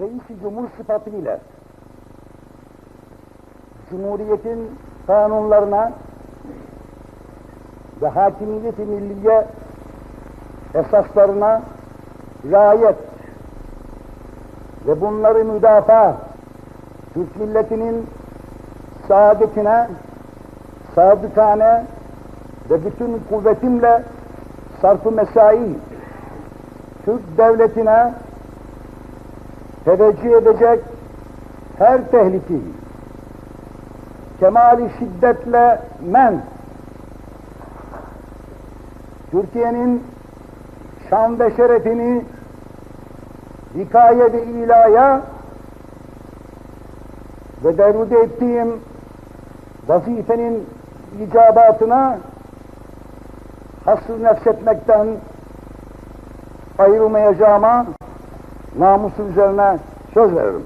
reisi cumhur sıfatıyla Cumhuriyetin kanunlarına ve hakimiyeti milliye esaslarına riayet ve bunları müdafaa Türk milletinin saadetine sadıkane ve bütün kuvvetimle sarf-ı mesai Türk devletine teveccüh edecek her tehlikeyi. Kemali şiddetle men. Türkiye'nin şan ve şerefini hikaye ve ilaya ve derude ettiğim vazifenin icabatına hasır nefsetmekten ayrılmayacağıma namusu üzerine söz veririm.